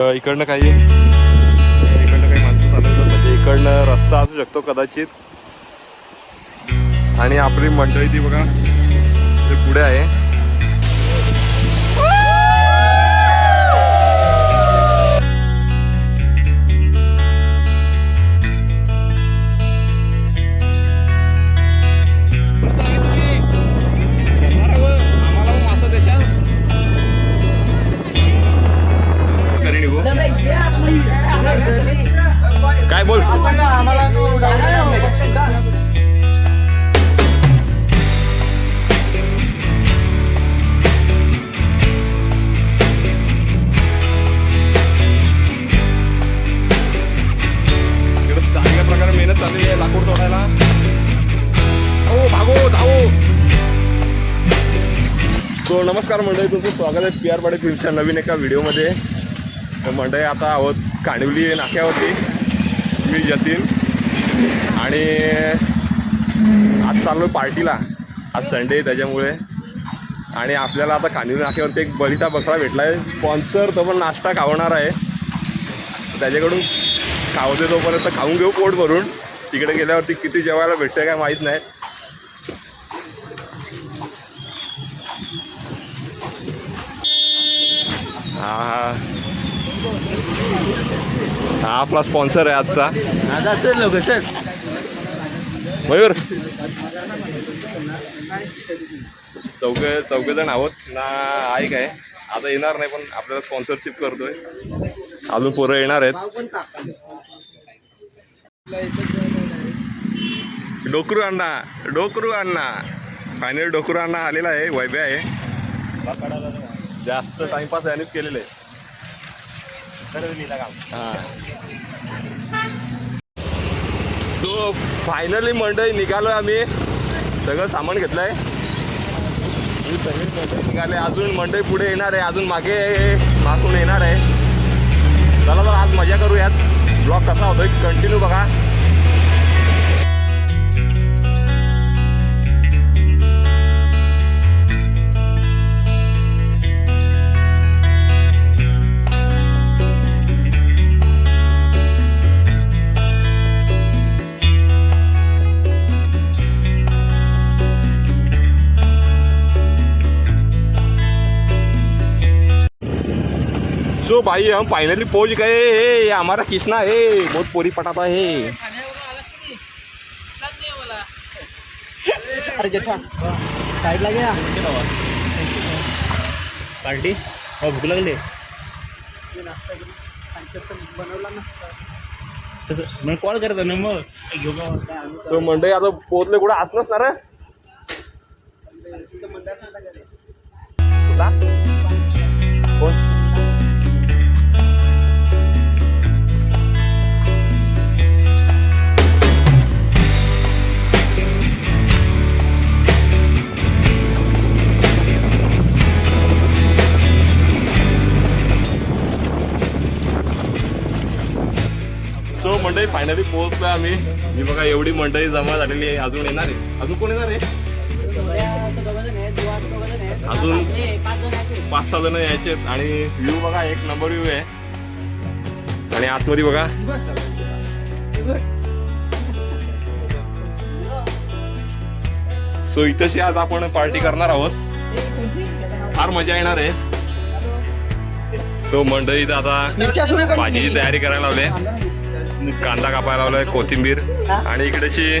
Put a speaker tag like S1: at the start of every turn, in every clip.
S1: इकडनं काही इकडनं काही माणसं चालवतात म्हणजे इकडनं रस्ता असू शकतो कदाचित. आणि आपली मंडळी ती बघा ते पुढे आहे. सो नमस्कार मंडळी तुमचं स्वागत आहे पी आर पाडे फिल्मच्या नवीन एका व्हिडिओमध्ये. तर मंडळी आता आहोत कांडिवली नाक्यावरती. मी जतीन आणि आज चाललो पार्टीला. आज संडे आहे त्याच्यामुळे. आणि आपल्याला आता कांदिवली नाक्यावरती एक बलिता बकरा भेटला आहे स्पॉन्सर तो पण नाश्ता खावणार आहे. त्याच्याकडून खाऊ दे तोपर्यंत खाऊन घेऊ पोट भरून. तिकडे गेल्यावरती किती जेवायला भेटते काय माहीत नाही. हा. हा आपला स्पॉन्सर आहे आजचा.
S2: आता लोक सर
S1: मयूर. चौघ चौघ जण आहोत. ना आहे काय? आता येणार नाही पण आपल्याला स्पॉन्सरशिप करतोय. अजून पोरं येणार आहेत. डोकरू अण्णा डोकरू अण्णा. फायनल डोकरू अण्णा आलेला आहे वैभ्या आहे. जास्त टाइमपास यानेच केलेलं. आहे सो फायनली मंडळी निघालो आम्ही. सगळं सामान घेतलंय. सगळी मंडळी निघाले. अजून मंडळी पुढे येणार आहे. अजून मागे मागून येणार आहे. चला तर आज मजा करूयात. ब्लॉग कसा होतोय? कंटिन्यू बघा. सो भाई हम फाइनली पहुंच गए. हे हमारा किसना है बहुत पोरी पटाता है.
S2: अरे जेठा लागे पार्टी? हो भूक लागली. मग कॉल करतो ना मग.
S1: मंडळी आता पोहोचले कुठं? आज नसणार? कोण? फायनली पोहोचलो आम्ही. ही बघा एवढी मंडळी जमा झालेली आहे. अजून येणार आहे? अजून कोण येणार आहे? अजून पाच सहा जण यायचे आणि व्ह्यू बघा एक नंबर व्ह्यू आहे. आणि आतमध्ये बघा. सो इथंशी आज आपण पार्टी करणार आहोत. फार मजा येणार आहे. सो मंडळी आता भाजीची तयारी करायला लावले कांदा कापायला लावलाय कोथिंबीर आणि इकडेशी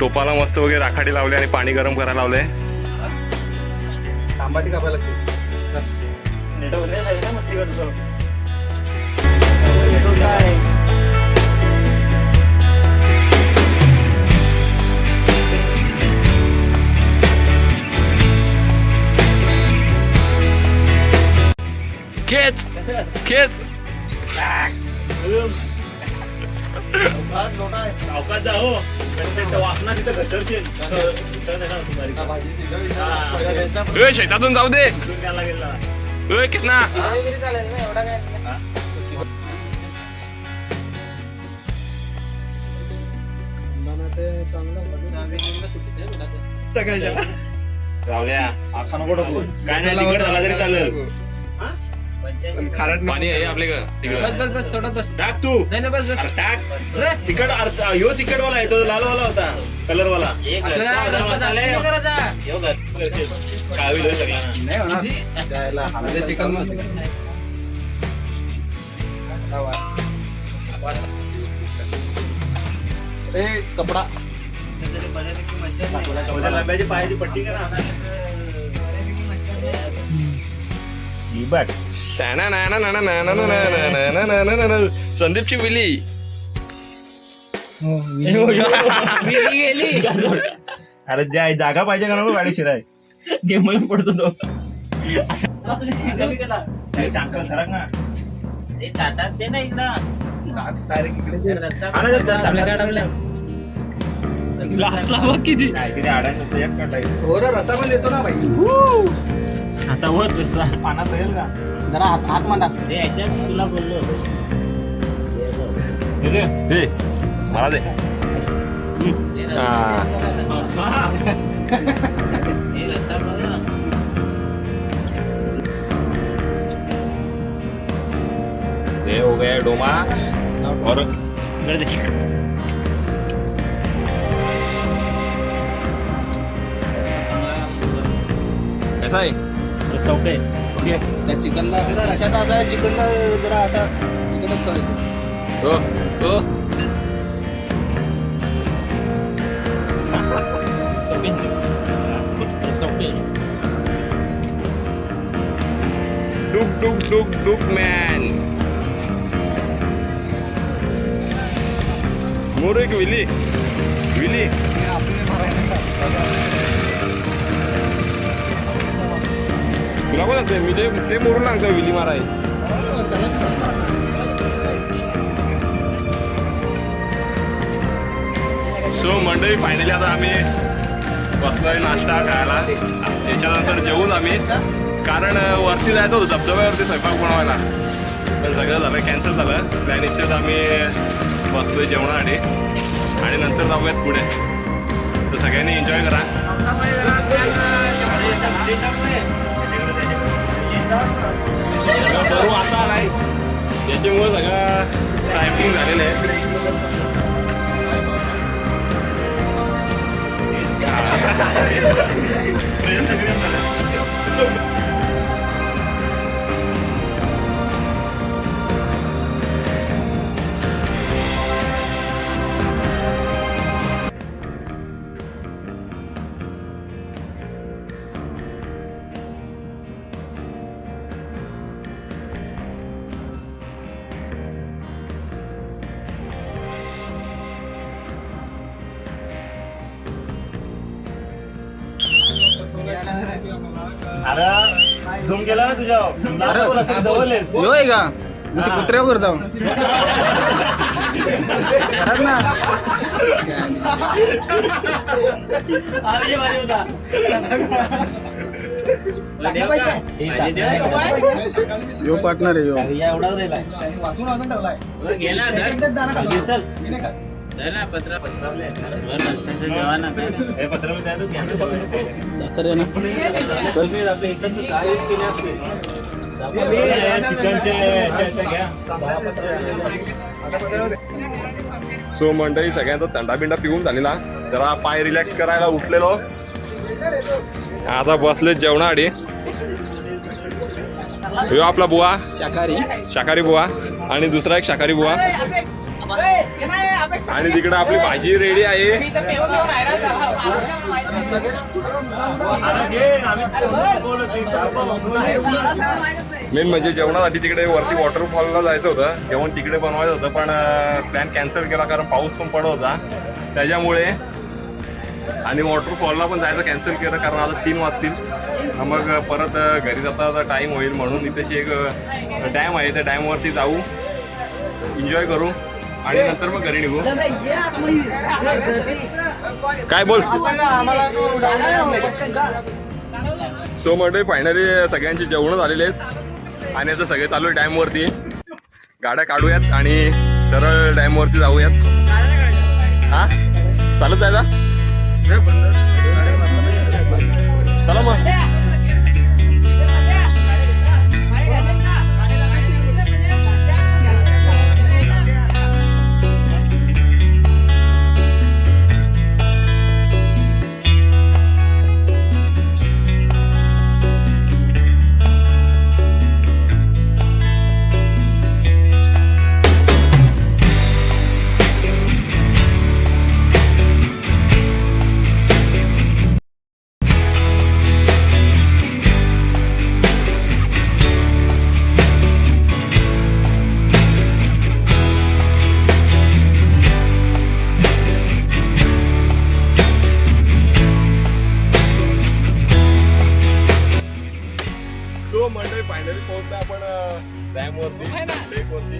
S1: टोपाला मस्त वगैरे राखाडी लावली आणि पाणी गरम करायला लावलंय.
S2: तांबाटी कापायला नेटो आहे अवकाश जा हो. वासना तिथं घसरशील
S1: ए शेतातून जाऊ दे.
S2: गेला गेला
S1: ए
S2: रावल्या आता नको टाकू. काय नाही तिकड झाला तरी चालेल.
S1: पाणी आहे आपल्या इकडं, तिकडं.
S2: बस बस बस थोडं बस.
S3: टाक तू.
S2: नाही नाही बस बस.
S3: अरे टाक.
S2: रे.
S3: तिकट अरे, ह्यो तिकट वाला आहे तो लाल वाला होता कलर वाला
S2: आपल्याला रस्ता जास्त नाही करायचा.
S3: कावी लोय सगळ्यांना.
S4: कपडा.
S3: उद्या लंब्याची पायाची पट्टी करा. ही बघ
S1: संदीपची विली.
S2: मी गेली.
S3: अरे ज्या जागा पाहिजे का नको गाडी शिराय.
S2: गेम पडतो तो.
S3: ना.
S2: ना
S3: हा ना,
S2: लास्टला बघ किती.
S4: हो पण देतो ना भाई
S2: आता वर
S3: पानात जाईल का?
S4: जरा हात हात मांडा
S2: तुला बोललो
S1: हे मला दे ये हो गया डोमा और कैसा है
S2: चौके
S4: त्या चिकनला जरा रशाचा असा चिकनला जरा आता याच्यातच तळतो.
S1: हो हो डुक डुक डुक डुक मॅन मोर एक विली विली तुला कोण सांगतोय मी ते ते मोरून सांगतोय विली माराय. सो मंडळी फायनली आता आम्ही बसलोय नाश्ता खायला. त्याच्यानंतर जेवून आम्ही. कारण वरती जायचं होतं. धबधब्यावरती स्वयंपाक बनवायला. पण सगळं झालं कॅन्सल झालं. त्यानिश्चित आम्ही बसलोय जेवणासाठी. आणि नंतर जाऊयात पुढे. तर सगळ्यांनी एन्जॉय करा. 바로 왔다 라이 예전 모사가 타이밍 나네 그랬다 그랬다
S3: अरे धूम गेला ना तुझ्या
S4: यो आहे का? मी ते कुत्र्यावर करतो खरंच ना. यो पार्टनर आहे. यो वाचून वाचून ठेवलाय
S1: सो मंडळी सगळ्यांचा थंडा बिंडा पिऊन झालेला. जरा पाय रिलॅक्स करायला उठलेलो. आता बसले जेवणाआधी ह्यो आपला बुवा.
S4: शाकाहारी.
S1: शाकाहारी बुवा. आणि दुसरा एक शाकाहारी बुवा. आणि तिकडे आपली भाजी रेडी आहे. मेन म्हणजे जेवणासाठी तिकडे वरती वॉटरफॉलला जायचं होतं. जेवण तिकडे बनवायचं होतं पण प्लॅन कॅन्सल केला कारण पाऊस पण पडत होता. त्याच्यामुळे आणि वॉटरफॉलला पण जायचं कॅन्सल केलं कारण आता तीन वाजतील. मग परत घरी जाता टाईम होईल म्हणून इथेशी एक डॅम आहे. त्या डॅमवरती जाऊ. एन्जॉय करू. आणि नंतर मग घरी निघू. काय बोल? सो मंडळी फायनली सगळ्यांची जेवणं झालेली आहेत. आणि आता सगळे चालू आहे डॅमवरती. गाड्या काढूयात आणि सरळ डॅमवरती जाऊयात. हा? चालत जायचा? चला मग. डॅम वरती लेक वरती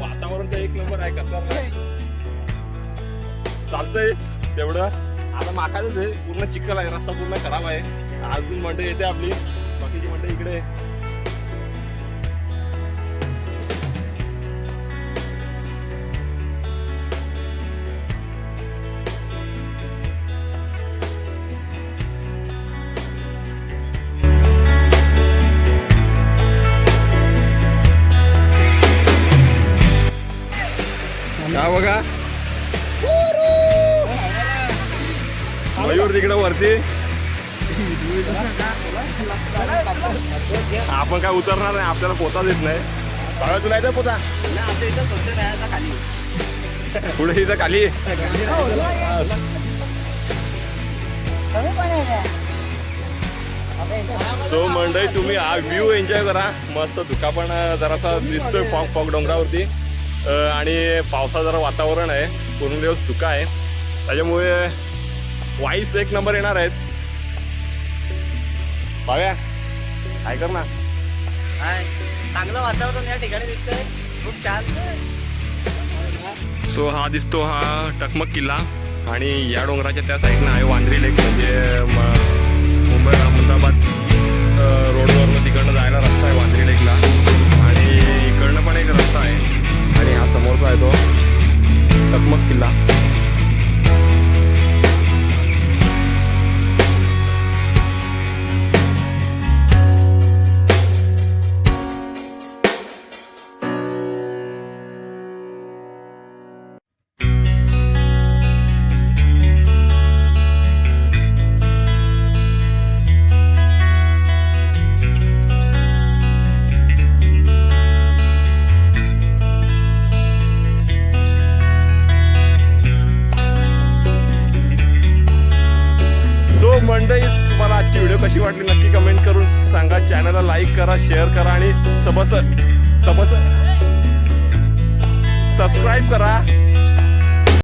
S1: वातावरण तर एक नंबर आहे खतरनाक चालतंय. तेवढं. आता माखायचंच आहे. पूर्ण चिखल आहे. रस्ता पूर्ण खराब आहे. अजून मंडई येते आपली. बाकीची मंडई इकडे. आपण काय उतरणार नाही आपल्याला पोता देत नाही. बाबा तुला येतं पोता. पुढे इथं खाली. सो मंडळी तुम्ही हा व्ह्यू एन्जॉय करा. मस्त धुका पण जरासा दिसतोय फॉग फॉग डोंगरावरती. आणि पावसा जरा वातावरण आहे. पूर्ण दिवस धुका आहे. त्याच्यामुळे वाईस एक नंबर येणार आहेत. पाव्या काय कर ना.
S3: चांगलं वातावरण या ठिकाणी दिसतंय. खूप छान.
S1: सो हा दिसतो हा टकमक किल्ला आणि या डोंगराच्या त्या साईडनं आहे वांद्री लेक म्हणजे म- मुंबई अहमदाबाद. करा आणि सबस सबस सबस्क्राईब करा.